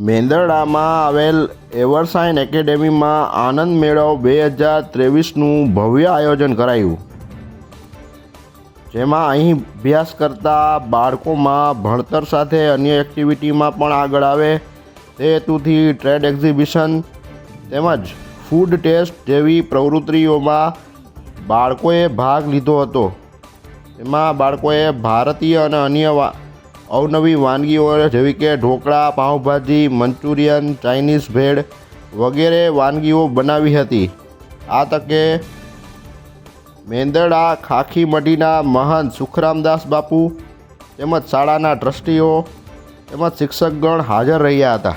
મેંદરડામાં આવેલ એવરસાઇન એકેડેમીમાં આનંદ મેળો બે હજાર ત્રેવીસનું ભવ્ય આયોજન કરાયું. જેમાં અહીં અભ્યાસ કરતા બાળકોમાં ભણતર સાથે અન્ય એક્ટિવિટીમાં પણ આગળ આવે તે હેતુથી ટ્રેડ એક્ઝિબિશન તેમજ ફૂડ ટેસ્ટ જેવી પ્રવૃત્તિઓમાં બાળકોએ ભાગ લીધો હતો. એમાં બાળકોએ ભારતીય અને અન્ય અવનવી વાનગીઓ જેવી કે ઢોકળા, પાઉંભાજી, મંચુરિયન, ચાઇનીઝ ભેળ વગેરે વાનગીઓ બનાવી હતી. આ તકે મેંદડા, ખાખી મઢીના મહંત સુખરામદાસ બાપુ તેમજ શાળાના ટ્રસ્ટીઓ તેમજ શિક્ષકગણ હાજર રહ્યા હતા.